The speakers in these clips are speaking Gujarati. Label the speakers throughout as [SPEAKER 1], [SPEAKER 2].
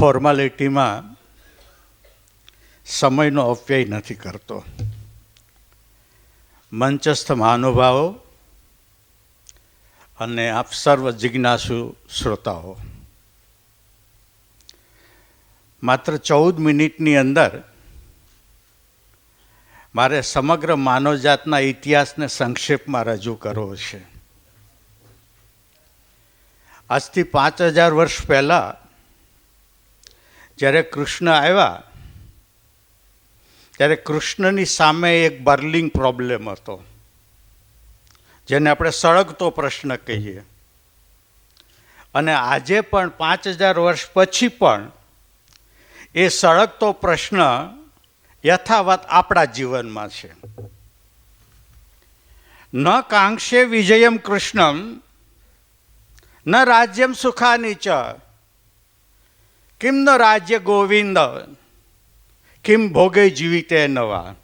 [SPEAKER 1] ફોર્માલિટીમાં સમયનો અવ્યય નથી કરતો. મંચસ્થ મહાનુભાવો અને આપ સર્વ જિજ્ઞાસુ શ્રોતાઓ. માત્ર ચૌદ મિનિટની અંદર મારે સમગ્ર માનવજાતના ઇતિહાસને સંક્ષેપમાં રજૂ કરવો છે. આજથી પાંચ હજાર વર્ષ પહેલાં જ્યારે કૃષ્ણ આવ્યા, ત્યારે કૃષ્ણની સામે એક બર્લિંગ પ્રોબ્લેમ હતો, જેને આપણે સળગતો પ્રશ્ન કહીએ. અને આજે પણ પાંચ હજાર વર્ષ પછી પણ એ સળગતો પ્રશ્ન યથાવત આપણા જીવનમાં છે. ન કાંક્ષે વિજયમ કૃષ્ણમ, ન રાજ્યમ સુખાની ચ કિમ ન રાજ્ય ગોવિંદ? કિમ ભોગે જીવિતે નવા?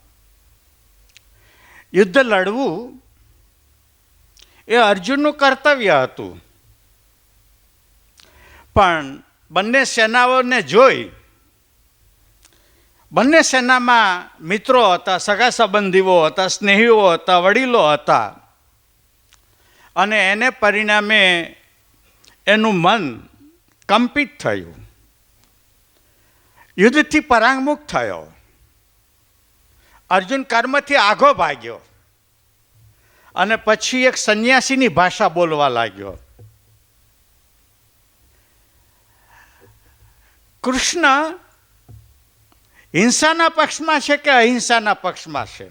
[SPEAKER 1] યુદ્ધ લડવું એ અર્જુનનું કર્તવ્ય હતું. પણ બંને સેનાઓને જોઈ, બંને સેનામાં મિત્રો હતા, સગા સંબંધીઓ હતા, સ્નેહીઓ હતા, વડીલો હતા. અને એને પરિણામે એનું મન કંપિત થયું. યુદ્ધથી પરાંગમુખ થયો. અર્જુન કર્મથી આઘો ભાગ્યો. અને પછી એક સંન્યાસીની ભાષા બોલવા લાગ્યો. કૃષ્ણ હિંસાના પક્ષમાં છે કે અહિંસાના પક્ષમાં છે?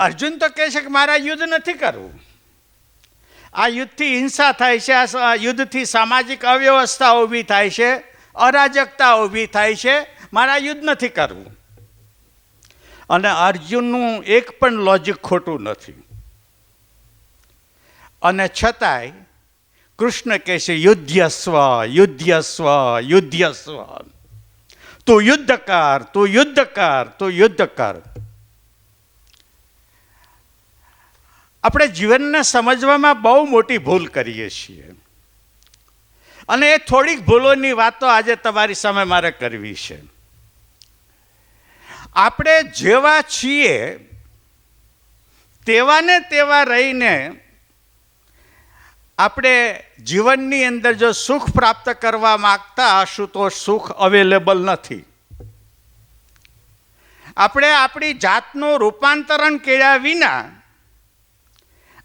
[SPEAKER 1] અર્જુન તો કહે છે કે મારા યુદ્ધ નથી કરવું આ યુદ્ધથી હિંસા થાય છે, આ યુદ્ધથી સામાજિક અવ્યવસ્થા ઊભી થાય છે, અરાજકતા ઊભી થાય છે, મારા યુદ્ધ નથી કરવું. અને અર્જુનનું એક પણ લોજિક ખોટું નથી. અને છતાંય કૃષ્ણ કહે છે, યુદ્ધસ્વ યુદ્ધસ્વ યુદ્ધસ્વ. તું યુદ્ધ કર, તું યુદ્ધ કર, તું યુદ્ધ કર. આપણે જીવનને સમજવામાં બહુ મોટી ભૂલ કરીએ છીએ. અને એ થોડીક ભૂલોની વાતો આજે તમારી સામે મારે કરવી છે. આપણે જેવા છીએ, તેવાને તેવા રહીને આપણે જીવનની અંદર જો સુખ પ્રાપ્ત કરવા માગતા હશું તો સુખ અવેલેબલ નથી. આપણે આપણી જાતનું રૂપાંતરણ કર્યા વિના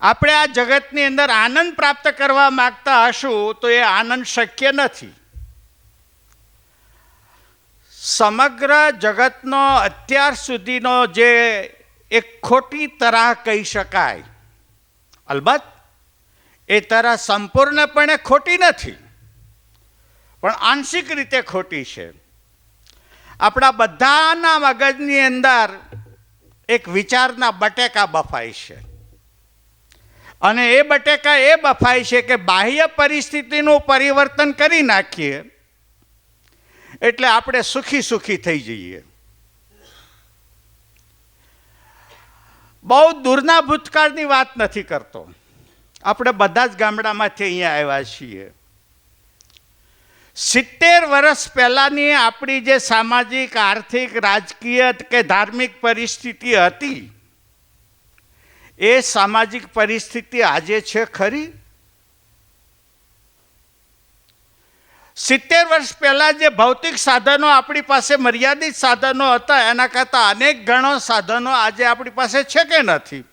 [SPEAKER 1] આપણે આ જગતની અંદર આનંદ પ્રાપ્ત કરવા માગતા હશું તો એ આનંદ શક્ય નથી. સમગ્ર જગતનો અત્યાર સુધીનો જે એક ખોટી તરાહ કહી શકાય, અલબત્ત એ તરાહ સંપૂર્ણપણે ખોટી નથી, પણ આંશિક રીતે ખોટી છે. આપણા બધાના મગજની અંદર એક વિચારના બટેકા બફાય છે. અને એ બટેકા એ બફાય છે કે બાહ્ય પરિસ્થિતિનું પરિવર્તન કરી નાખીએ. એટલે આપણે સુખી સુખી થઈ જઈએ. બહુ દૂરના ભૂતકાળની વાત નથી કરતો. આપણે બધા જ ગામડામાંથી અહીંયા આવ્યા છીએ. સિત્તેર વર્ષ પહેલાંની આપણી જે સામાજિક, આર્થિક, રાજકીય કે ધાર્મિક પરિસ્થિતિ હતી એ સામાજિક પરિસ્થિતિ આજે છે ખરી? સિત્તેર વર્ષ પહેલાં જે ભૌતિક સાધનો આપણી પાસે, મર્યાદિત સાધનો હતા, એના કરતાં અનેક ગણો સાધનો આજે આપણી પાસે છે કે નથી?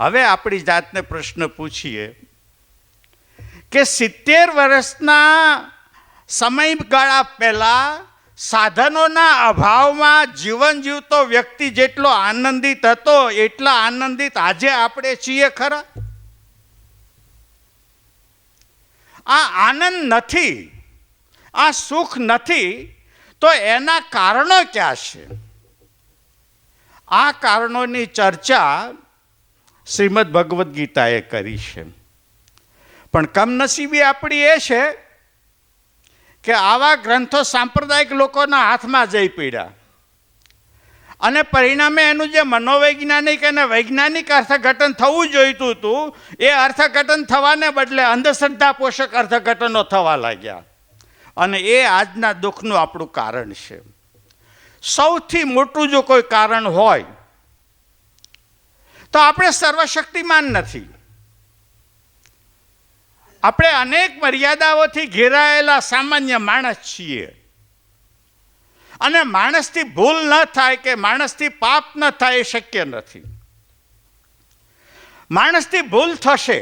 [SPEAKER 1] હવે આપણી જાતને પ્રશ્ન પૂછીએ કે સિત્તેર વર્ષના સમયગાળા પહેલાં સાધનોના અભાવમાં જીવન જીવતો વ્યક્તિ જેટલો આનંદિત હતો, એટલા આનંદિત આજે આપણે છીએ ખરા? આ આનંદ નથી, આ સુખ નથી, તો એના કારણો ક્યાં છે? આ કારણોની ચર્ચા શ્રીમદ ભગવદ્ ગીતાએ કરી છે. પણ કમનસીબી આપણી એ છે કે આવા ગ્રંથો સાંપ્રદાયિક લોકોના હાથમાં જઈ પડ્યા અને પરિણામે એનું જે મનોવૈજ્ઞાનિક અને વૈજ્ઞાનિક અર્થઘટન થવું જોઈતું હતું, એ અર્થઘટન થવાને બદલે અંધશ્રદ્ધા પોષક અર્થઘટનો થવા લાગ્યા. અને એ આજના દુઃખનું આપણું કારણ છે. સૌથી મોટું જો કોઈ કારણ હોય, તો આપણે સર્વશક્તિમાન નથી. આપણે અનેક મર્યાદાઓથી ઘેરાયેલા સામાન્ય માણસ છીએ. અને માણસથી ભૂલ ન થાય કે માણસથી પાપ ન થાય એ શક્ય નથી. માણસથી ભૂલ થશે,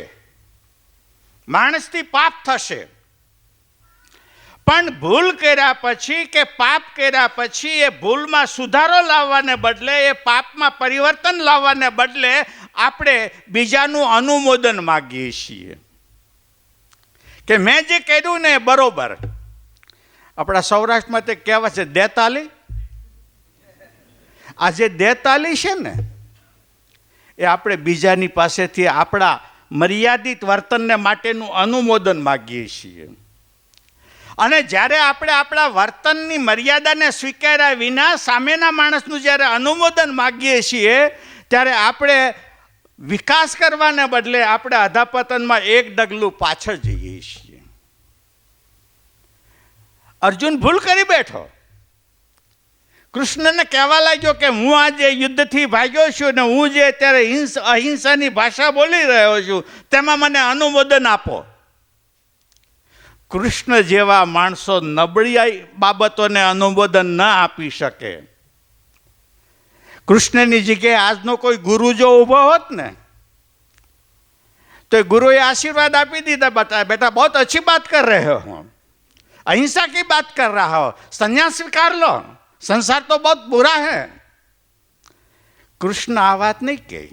[SPEAKER 1] માણસથી પાપ થશે. પણ ભૂલ કર્યા પછી કે પાપ કર્યા પછી એ ભૂલમાં સુધારો લાવવાને બદલે, એ પાપમાં પરિવર્તન લાવવાને બદલે આપણે બીજાનું અનુમોદન માગીએ છીએ. કે મેં જે કહ્યું ને બરોબર. આપણા સૌરાષ્ટ્રમાં તે કહેવાય છે દેતાલી. આ જે દેતાલી છે ને, એ આપણે બીજાની પાસેથી આપણા મર્યાદિત વર્તનને માટેનું અનુમોદન માગીએ છીએ. અને જ્યારે આપણે આપણા વર્તનની મર્યાદાને સ્વીકાર્યા વિના સામેના માણસનું જ્યારે અનુમોદન માગીએ છીએ, ત્યારે આપણે વિકાસ કરવાને બદલે આપણે અધાપતનમાં એક ડગલું પાછળ જઈએ છીએ અર્જુન ભૂલ કરી બેઠો. કૃષ્ણને કહેવા લાગ્યો કે હું આજે યુદ્ધથી ભાગ્યો છું ને હું જે અત્યારે હિંસ અહિંસાની ભાષા બોલી રહ્યો છું, તેમાં મને અનુમોદન આપો. કૃષ્ણ જેવા માણસો નબળી બાબતોને અનુમોદન ન આપી શકે. કૃષ્ણની જગ્યાએ આજનો કોઈ ગુરુ જો ઊભો હોત ને, તો ગુરુએ આશીર્વાદ આપી દીધા બેટા બેટા, બહુ અચ્છી વાત કર રહ્યો હું. अहिंसा की बात कर रहा हो संन्यास स्वीकार लो संसार तो बहुत बुरा है કૃષ્ણ આ વાત નહીં કહે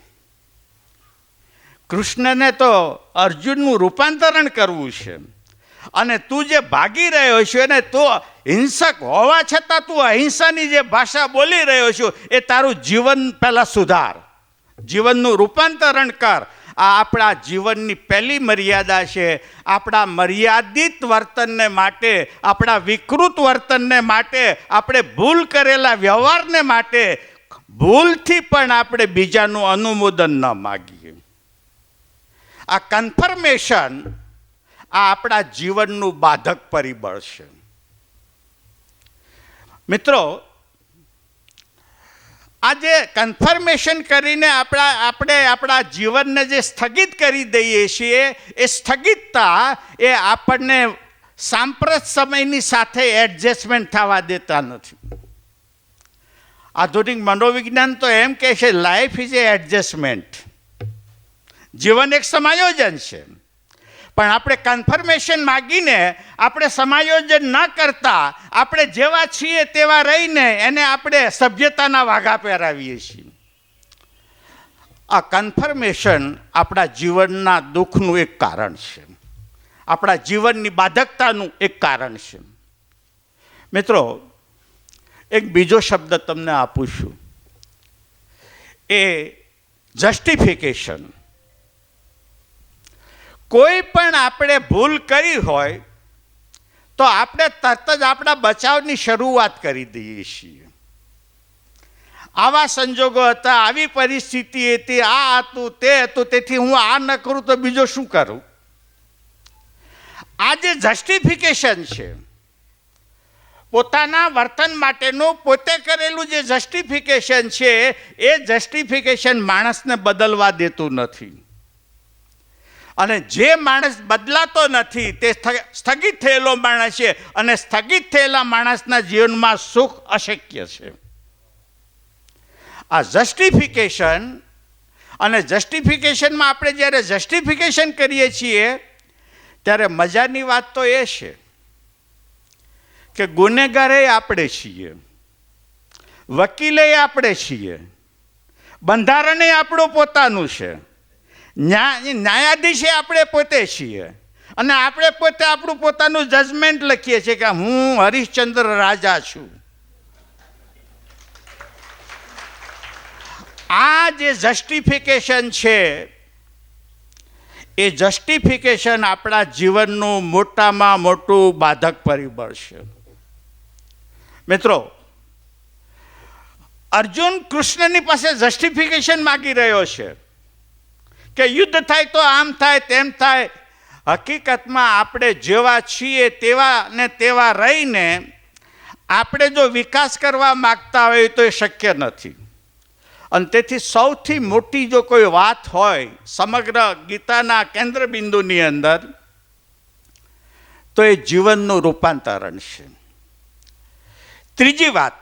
[SPEAKER 1] કૃષ્ણને તો અર્જુનનું રૂપાંતરણ કરવું છે અને તું જે ભાગી રહ્યો છો ને તું હિંસક હોવા છતાં તું અહિંસાની જે ભાષા બોલી રહ્યો છું એ તારું જીવન પહેલાં સુધાર જીવનનું રૂપાંતરણ કર આ આપણા જીવનની પહેલી મર્યાદા છે. આપણા મર્યાદિત વર્તનને માટે, આપણા વિકૃત વર્તનને માટે, આપણે ભૂલ કરેલા વ્યવહારને માટે ભૂલથી પણ આપણે બીજાનું અનુમોદન ન માગીએ. આ કન્ફર્મેશન આ આપણા જીવનનું બાધક પરિબળ છે. મિત્રો આજે કન્ફર્મેશન કરીને આપણા આપણે આપણા જીવનને જે સ્થગિત કરી દઈએ છીએ, એ સ્થગિતતા એ આપણને સાંપ્રત સમયની સાથે એડજસ્ટમેન્ટ થવા દેતા નથી. આધુનિક મનોવિજ્ઞાન તો એમ કહે છે લાઈફ ઇઝ એ એડજસ્ટમેન્ટ જીવન એક સમાયોજન છે. પણ આપણે કન્ફર્મેશન માગીને આપણે સમાયોજન ન કરતા, આપણે જેવા છીએ તેવા રહીને એને આપણે સભ્યતાના વાઘા પહેરાવીએ છીએ. આ કન્ફર્મેશન આપણા જીવનના દુઃખનું એક કારણ છે. આપણા જીવનની બાધકતાનું એક કારણ છે. મિત્રો, એક બીજો શબ્દ તમને આપું છું. એ જસ્ટિફિકેશન કોઈ પણ આપણે ભૂલ કરી હોય, તો આપણે તરત જ આપણા બચાવની શરૂઆત કરી દઈએ છીએ. આવા સંજોગો હતા, આવી પરિસ્થિતિ હતી, આ હતું, તે હતું, તેથી હું આ ન કરું તો બીજો શું કરું? આ જે જસ્ટિફિકેશન છે, પોતાના વર્તન માટેનું પોતે કરેલું જે જસ્ટિફિકેશન છે, એ જસ્ટિફિકેશન માણસને બદલવા દેતું નથી. અને જે માણસ બદલાતો નથી, તે સ્થગિત થયેલો માણસ છે અને સ્થગિત થયેલા માણસના જીવનમાં સુખ અશક્ય છે. આ જસ્ટિફિકેશન અને જસ્ટિફિકેશનમાં આપણે જ્યારે જસ્ટિફિકેશન કરીએ છીએ, ત્યારે મજાની વાત તો એ છે કે ગુનેગારે આપણે છીએ, વકીલે આપણે છીએ, બંધારણે આપણું પોતાનું છે. ન્યાયાધીશે આપણે પોતે છીએ. અને આપણે પોતે આપણું પોતાનું જજમેન્ટ લખીએ છીએ કે હું હરિશ્ચંદ્ર રાજા છું. આ જે જસ્ટિફિકેશન છે, એ જસ્ટિફિકેશન આપણા જીવનનું મોટામાં મોટું બાધક પરિબળ છે. મિત્રો, અર્જુન કૃષ્ણની પાસે જસ્ટિફિકેશન માગી રહ્યો છે. કે યુદ્ધ થાય તો આમ થાય, તેમ થાય. હકીકતમાં આપણે જેવા છીએ તેવા ને તેવા રહીને આપણે જો વિકાસ કરવા માગતા હોય તો એ શક્ય નથી. અને તેથી સૌથી મોટી જો કોઈ વાત હોય સમગ્ર ગીતાના કેન્દ્રબિંદુની અંદર, તો એ જીવનનું રૂપાંતરણ છે. ત્રીજી વાત,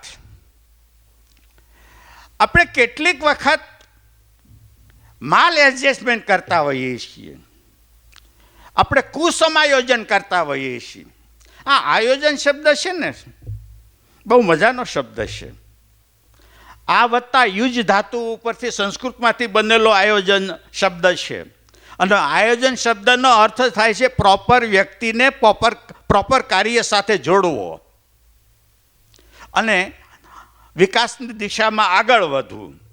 [SPEAKER 1] આપણે કેટલીક વખત માલ એડજસ્ટમેન્ટ કરતા હોઈએ છીએ. આપણે કુસમાયોજન કરતા હોઈએ છીએ. આ આયોજન શબ્દ છે ને? બહુ મજાનો શબ્દ છે. આ વત્તા યુજ ધાતુ ઉપરથી સંસ્કૃતમાંથી બનેલો આયોજન શબ્દ છે. અને આયોજન શબ્દનો અર્થ થાય છે પ્રોપર વ્યક્તિને પ્રોપર પ્રોપર કાર્ય સાથે જોડવો. અને વિકાસની દિશામાં આગળ વધવું.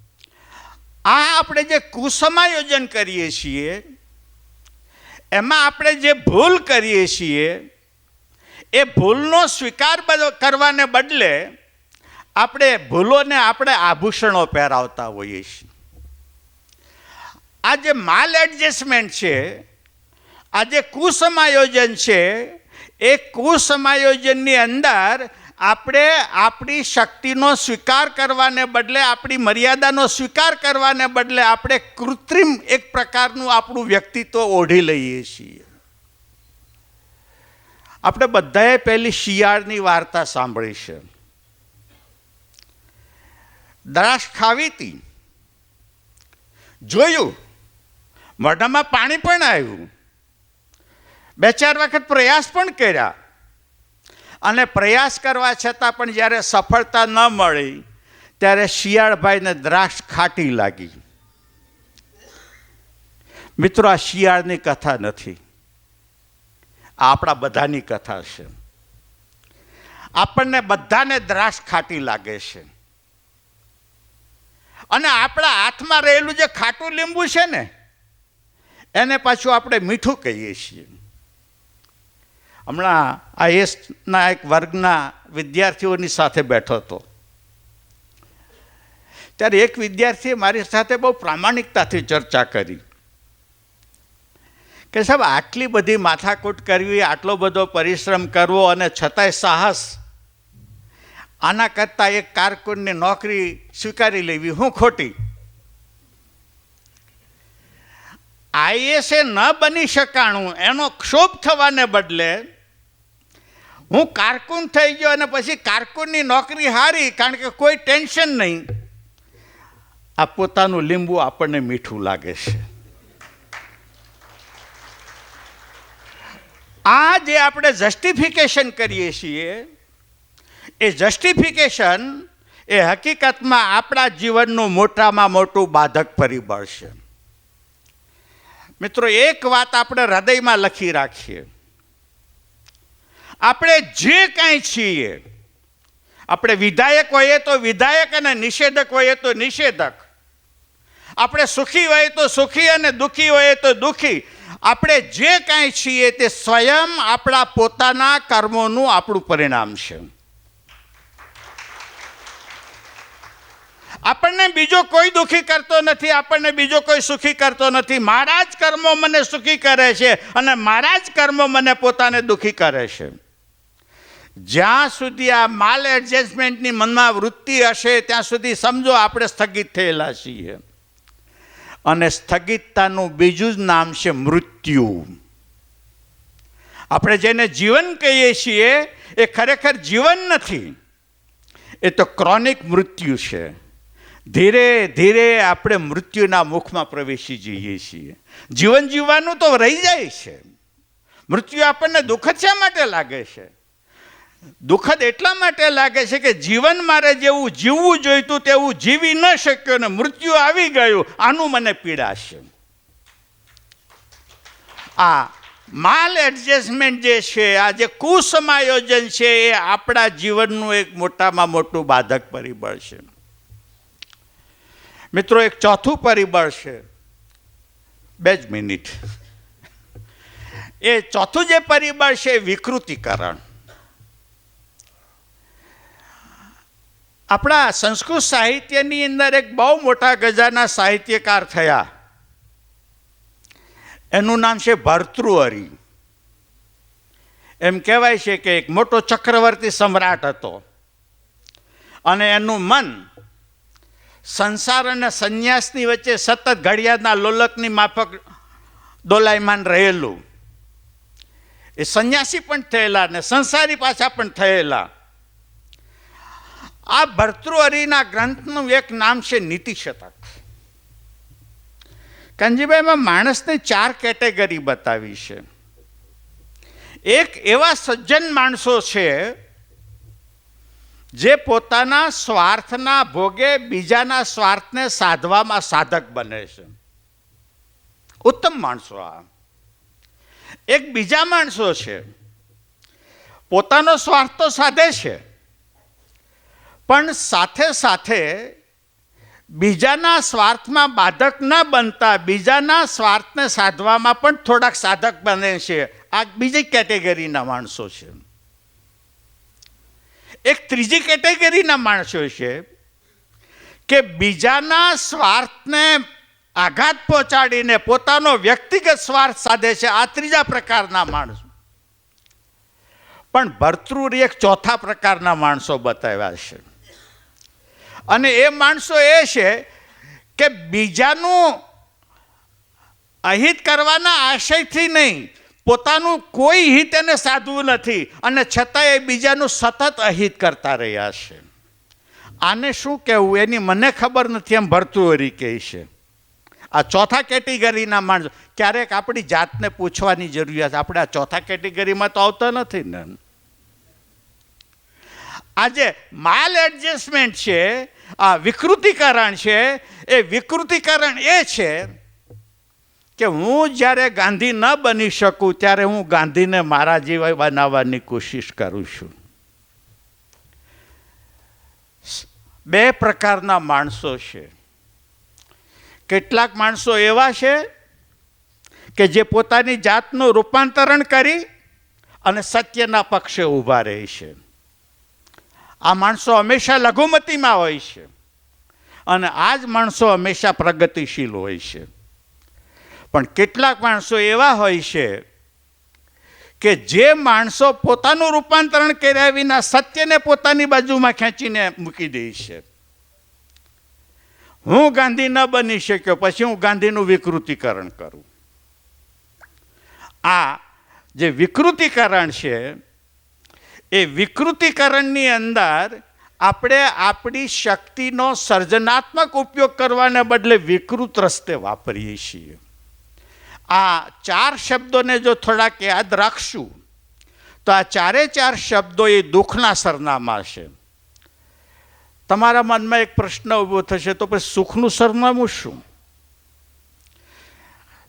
[SPEAKER 1] આ આપણે જે કુસમાયોજન કરીએ છીએ, એમાં આપણે જે ભૂલ કરીએ છીએ, એ ભૂલનો સ્વીકાર કરવાને બદલે આપણે ભૂલોને આપણે આભૂષણો પહેરાવતા હોઈએ છીએ. આ જે માલ એડજસ્ટમેન્ટ છે, આ જે કુસમાયોજન છે, એ કુસમાયોજનની અંદર આપણે આપણી શક્તિનો સ્વીકાર કરવાને બદલે, આપણી મર્યાદાનો સ્વીકાર કરવાને બદલે આપણે કૃત્રિમ એક પ્રકારનું આપણું વ્યક્તિત્વ ઓઢી લઈએ છીએ. આપણે બધાએ પહેલી શિયાળની વાર્તા સાંભળી છે. દ્રાક્ષ ખાવી હતી. જોયું. મોઢામાં પાણી પણ આવ્યું. બે ચાર વખત પ્રયાસ પણ કર્યા. અને પ્રયાસ કરવા છતાં પણ જ્યારે સફળતા ન મળી, ત્યારે શિયાળભાઈને દ્રાક્ષ ખાટી લાગી. મિત્રો, આ શિયાળની કથા નથી. આ આપણા બધાની કથા છે. આપણને બધાને દ્રાક્ષ ખાટી લાગે છે. અને આપણા હાથમાં રહેલું જે ખાટું લીંબુ છે ને, એને પાછું આપણે મીઠું કહીએ છીએ. હમણાં આઈએસના એક વર્ગના વિદ્યાર્થીઓની સાથે બેઠો હતો. ત્યારે એક વિદ્યાર્થીએ મારી સાથે બહુ પ્રામાણિકતાથી ચર્ચા કરી. કે સાહેબ, આટલી બધી માથાકૂટ કરવી, આટલો બધો પરિશ્રમ કરવો અને છતાંય સાહસ, આના કરતાં એક કારકુનની નોકરી સ્વીકારી લેવી હું ખોટી? આઈએસએ ન બની શકાણું, એનો ક્ષોભ થવાને બદલે હું કારકુન થઈ ગયો અને પછી કારકુનની નોકરી હારી, કારણ કે કોઈ ટેન્શન નહીં. આ પોતાનું લીંબુ આપણને મીઠું લાગે છે. આ જે આપણે જસ્ટિફિકેશન કરીએ છીએ, એ જસ્ટિફિકેશન એ હકીકતમાં આપણા જીવનનું મોટામાં મોટું બાધક પરિબળ છે. મિત્રો, એક વાત આપણે હૃદયમાં લખી રાખીએ. આપણે જે કાંઈ છીએ, આપણે વિધાયક હોઈએ તો વિધાયક અને નિષેધક હોઈએ તો નિષેધક. આપણે સુખી હોઈએ તો સુખી અને દુઃખી હોઈએ તો દુઃખી. આપણે જે કાંઈ છીએ તે સ્વયં આપણા પોતાના કર્મોનું આપણું પરિણામ છે. આપણને બીજો કોઈ દુઃખી કરતો નથી, આપણને બીજો કોઈ સુખી કરતો નથી. મારા જ કર્મો મને સુખી કરે છે અને મારા જ કર્મો મને પોતાને દુઃખી કરે છે. જ્યાં સુધી આ માલ એડજસ્ટમેન્ટની મનમાં વૃત્તિ હશે, ત્યાં સુધી સમજો આપણે સ્થગિત થયેલા છીએ. અને સ્થગિતતાનું બીજું જ નામ છે મૃત્યુ. આપણે જેને જીવન કહીએ છીએ, એ ખરેખર જીવન નથી. એ તો ક્રોનિક મૃત્યુ છે. ધીરે ધીરે આપણે મૃત્યુના મુખમાં પ્રવેશી જઈએ છીએ. જીવન જીવવાનું તો રહી જાય છે. મૃત્યુ આપણને દુઃખદ શા માટે લાગે છે? દુઃખદ એટલા માટે લાગે છે કે જીવન મારે જેવું જીવવું જોઈતું તેવું જીવી ન શક્યો ને મૃત્યુ આવી ગયું, આનું મને પીડા છે આ માલ એડજસ્ટમેન્ટ જે છે, આ જે કુસમાયોજન છે, એ આપણા જીવનનું એક મોટામાં મોટું બાધક પરિબળ છે. મિત્રો, એક ચોથું પરિબળ છે, બે જ મિનિટ. એ ચોથું જે પરિબળ છે, વિકૃતિકરણ. આપણા સંસ્કૃત સાહિત્યની અંદર એક બહુ મોટા ગજાના સાહિત્યકાર થયા. એનું નામ છે ભર્તૃહરિ એમ કહેવાય છે કે એક મોટો ચક્રવર્તી સમ્રાટ હતો. અને એનું મન સંસાર અને સંન્યાસની વચ્ચે સતત ઘડિયાળના લોલકની માફક દોલાયમાન રહેલું. એ સંન્યાસી પણ થયેલા ને સંસારી પાછા પણ થયેલા. આ ભર્તૃહરિના ગ્રંથનું એક નામ છે નીતિ શતક કંજીભાઈમાં માણસને ચાર કેટેગરી બતાવી છે. એક એવા સજ્જન માણસો છે, જે પોતાના સ્વાર્થના ભોગે બીજાના સ્વાર્થને સાધવામાં સાધક બને છે. ઉત્તમ માણસો આ. એક બીજા માણસો છે, પોતાનો સ્વાર્થ તો સાધે છે પણ સાથે સાથે બીજાના સ્વાર્થમાં બાધક ન બનતા, બીજાના સ્વાર્થને સાધવામાં પણ થોડાક સાધક બને છે. આ બીજી કેટેગરીના માણસો છે. એક ત્રીજી કેટેગરીના માણસો છે કે બીજાના સ્વાર્થને આઘાત પહોંચાડીને પોતાનો વ્યક્તિગત સ્વાર્થ સાધે છે. આ ત્રીજા પ્રકારના માણસો. પણ ભર્તૃરી એક ચોથા પ્રકારના માણસો બતાવ્યા છે. અને એ માણસો એ છે કે બીજાનું અહિત કરવાના આશયથી નહીં, પોતાનું કોઈ હિત એને સાધવું નથી અને છતાં એ બીજાનું સતત અહિત કરતા રહ્યા છે. આને શું કહેવું? એની મને ખબર નથી, એમ ભરતુહરી કહે છે. આ ચોથા કેટેગરીના માણસો, ક્યારેક આપણી જાતને પૂછવાની જરૂરિયાત, આપણે આ ચોથા કેટેગરીમાં તો આવતા નથી ને. આજે માલ એડજસ્ટમેન્ટ છે, આ વિકૃતિકરણ છે, એ વિકૃતિકરણ એ છે કે હું જ્યારે ગાંધી ન બની શકું ત્યારે હું ગાંધીને મારા જેવા બનાવવાની કોશિશ કરું છું. બે પ્રકારના માણસો છે. કેટલાક માણસો એવા છે કે જે પોતાની જાતનું રૂપાંતરણ કરી અને સત્યના પક્ષે ઊભા રહે છે. આ માણસો હંમેશા લઘુમતીમાં હોય છે. અને આ જ માણસો હંમેશા પ્રગતિશીલ હોય છે. પણ કેટલાક માણસો એવા હોય છે કે જે માણસો પોતાનું રૂપાંતરણ કર્યા વિના સત્યને પોતાની બાજુમાં ખેંચીને મૂકી દે છે. હું ગાંધી ન બની શક્યો, પછી હું ગાંધીનું વિકૃતિકરણ કરું. આ જે વિકૃતિકરણ છે એ વિકૃતિકરણની અંદર આપણે આપણી શક્તિનો સર્જનાત્મક ઉપયોગ કરવાને બદલે વિકૃત રસ્તે વાપરીએ છીએ. આ ચાર શબ્દોને જો થોડાક યાદ રાખશું, તો આ ચારે ચાર શબ્દો એ દુઃખના સરનામા છે. તમારા મનમાં એક પ્રશ્ન ઊભો થશે, તો પછી સુખનું સરનામું શું?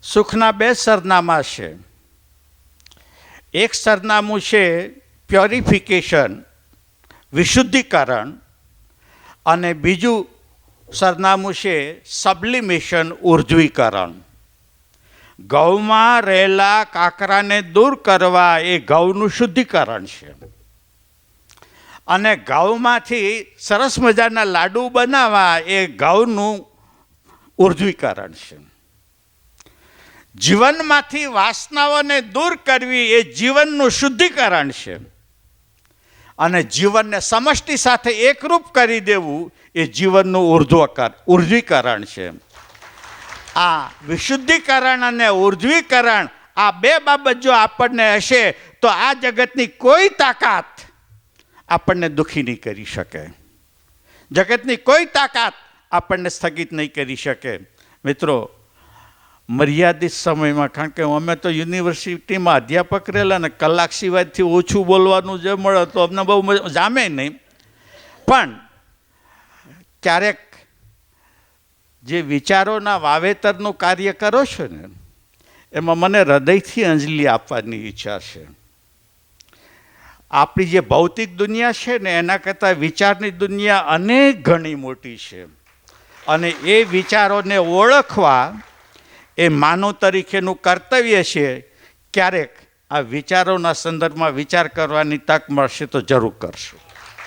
[SPEAKER 1] સુખના બે સરનામા છે. એક સરનામું છે પ્યોરિફિકેશન, વિશુદ્ધિકરણ અને બીજું સરનામું છે સબલિમેશન, ઉર્જ્વીકરણ. ગૌમાં રહેલા કાકરાને દૂર કરવા એ ગૌનું શુદ્ધિકરણ છે. અને ઘઉંમાંથી સરસ મજાના લાડુ બનાવવા એ ઘઉંનું ઉર્જ્વીકરણ છે. જીવનમાંથી વાસનાઓને દૂર કરવી એ જીવનનું શુદ્ધિકરણ છે. અને જીવનને સમષ્ટિ સાથે એકરૂપ કરી દેવું એ જીવનનું ઉર્ધ્વકર ઉર્જ્વીકરણ છે. આ વિશુદ્ધિકરણ અને ઉર્ધ્વીકરણ આ બે બાબત જો આપણને હશે, તો આ જગતની કોઈ તાકાત આપણને દુઃખી નહીં કરી શકે. જગતની કોઈ તાકાત આપણને સ્થગિત નહીં કરી શકે. મિત્રો મર્યાદિત સમયમાં, કારણ કે અમે તો યુનિવર્સિટીમાં અધ્યાપક રહેલા ને કલાક સિવાયથી ઓછું બોલવાનું જે મળે તો અમને બહુ જામે નહીં. પણ ક્યારેક જે વિચારોના વાવેતરનું કાર્ય કરો છો ને, એમાં મને હૃદયથી અંજલિ આપવાની ઈચ્છા છે. આપણી જે ભૌતિક દુનિયા છે ને, એના કરતાં વિચારની દુનિયા અનેક ઘણી મોટી છે. અને એ વિચારોને ઓળખવા એ માનવ તરીકેનું કર્તવ્ય છે, ક્યારેક આ વિચારોના સંદર્ભમાં વિચાર કરવાની તક મળશે તો જરૂર કરશું.